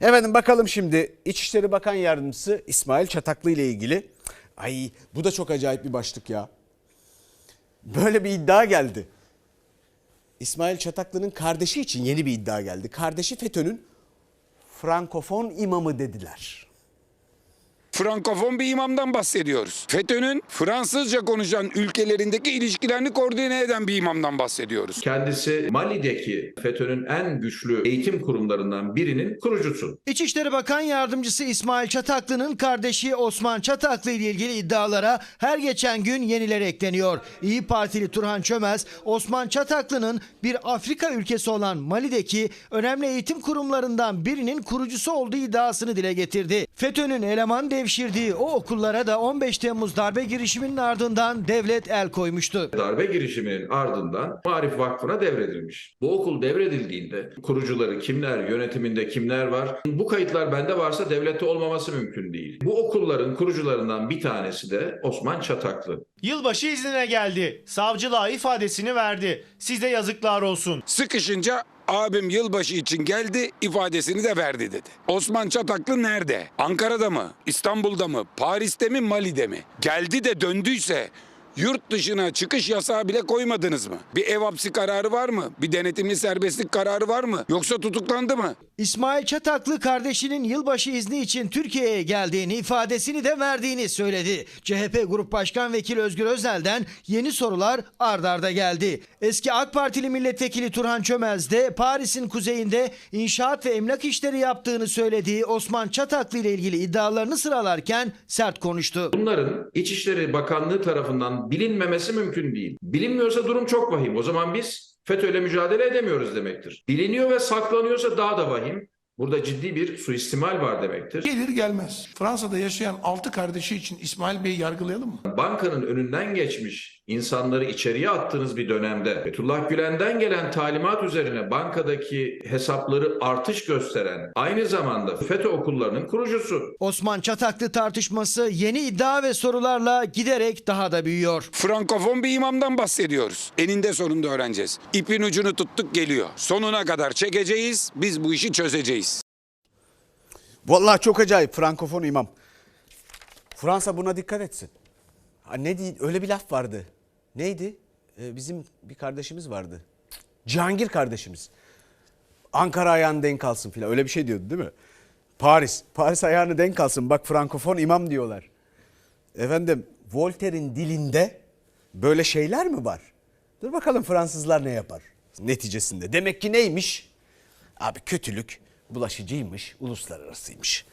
Efendim bakalım şimdi İçişleri Bakan Yardımcısı İsmail Çataklı ile ilgili. Ay bu da çok acayip bir başlık ya. Böyle bir iddia geldi. İsmail Çataklı'nın kardeşi için yeni bir iddia geldi. Kardeşi FETÖ'nün Frankofon imamı dediler. Frankofon bir imamdan bahsediyoruz. FETÖ'nün Fransızca konuşan ülkelerindeki ilişkilerini koordine eden bir imamdan bahsediyoruz. Kendisi Mali'deki FETÖ'nün en güçlü eğitim kurumlarından birinin kurucusu. İçişleri Bakan Yardımcısı İsmail Çataklı'nın kardeşi Osman Çataklı ile ilgili iddialara her geçen gün yenileri ekleniyor. İyi Partili Turhan Çömez, Osman Çataklı'nın bir Afrika ülkesi olan Mali'deki önemli eğitim kurumlarından birinin kurucusu olduğu iddiasını dile getirdi. FETÖ'nün eleman devşirdiği o okullara da 15 Temmuz darbe girişiminin ardından devlet el koymuştu. Darbe girişiminin ardından Marif Vakfı'na devredilmiş. Bu okul devredildiğinde kurucuları kimler, yönetiminde kimler var? Bu kayıtlar bende varsa devlette olmaması mümkün değil. Bu okulların kurucularından bir tanesi de Osman Çataklı. Yılbaşı iznine geldi. Savcılığa ifadesini verdi. Size yazıklar olsun. Sıkışınca abim yılbaşı için geldi ifadesini de verdi dedi. Osman Çataklı nerede? Ankara'da mı? İstanbul'da mı? Paris'te mi? Mali'de mi? Geldi de döndüyse yurt dışına çıkış yasağı bile koymadınız mı? Bir ev hapsi kararı var mı? Bir denetimli serbestlik kararı var mı? Yoksa tutuklandı mı? İsmail Çataklı kardeşinin yılbaşı izni için Türkiye'ye geldiğini ifadesini de verdiğini söyledi. CHP Grup Başkan Vekili Özgür Özel'den yeni sorular ard arda geldi. Eski AK Partili milletvekili Turhan Çömez de Paris'in kuzeyinde inşaat ve emlak işleri yaptığını söylediği Osman Çataklı ile ilgili iddialarını sıralarken sert konuştu. Bunların İçişleri Bakanlığı tarafından bilinmemesi mümkün değil. Bilinmiyorsa durum çok vahim. O zaman biz FETÖ'yle mücadele edemiyoruz demektir. Biliniyor ve saklanıyorsa daha da vahim. Burada ciddi bir suistimal var demektir. Gelir gelmez. Fransa'da yaşayan altı kardeşi için İsmail Bey'i yargılayalım mı? Bankanın önünden geçmiş insanları içeriye attığınız bir dönemde Fethullah Gülen'den gelen talimat üzerine bankadaki hesapları artış gösteren aynı zamanda FETÖ okullarının kurucusu. Osman Çataklı tartışması yeni iddia ve sorularla giderek daha da büyüyor. Frankofon bir imamdan bahsediyoruz. Eninde sonunda öğreneceğiz. İpin ucunu tuttuk geliyor. Sonuna kadar çekeceğiz. Biz bu işi çözeceğiz. Vallahi çok acayip Frankofon imam. Fransa buna dikkat etsin. Ha, ne değil öyle bir laf vardı. Neydi? Ee, bizim bir kardeşimiz vardı. Cihangir kardeşimiz. Ankara ayağını denk alsın filan öyle bir şey diyordu değil mi? Paris. Paris ayağını denk alsın. Bak Frankofon imam diyorlar. Efendim Voltaire'in dilinde böyle şeyler mi var? Dur bakalım Fransızlar ne yapar neticesinde. Demek ki neymiş? Abi kötülük bulaşıcıymış, uluslararasıymış.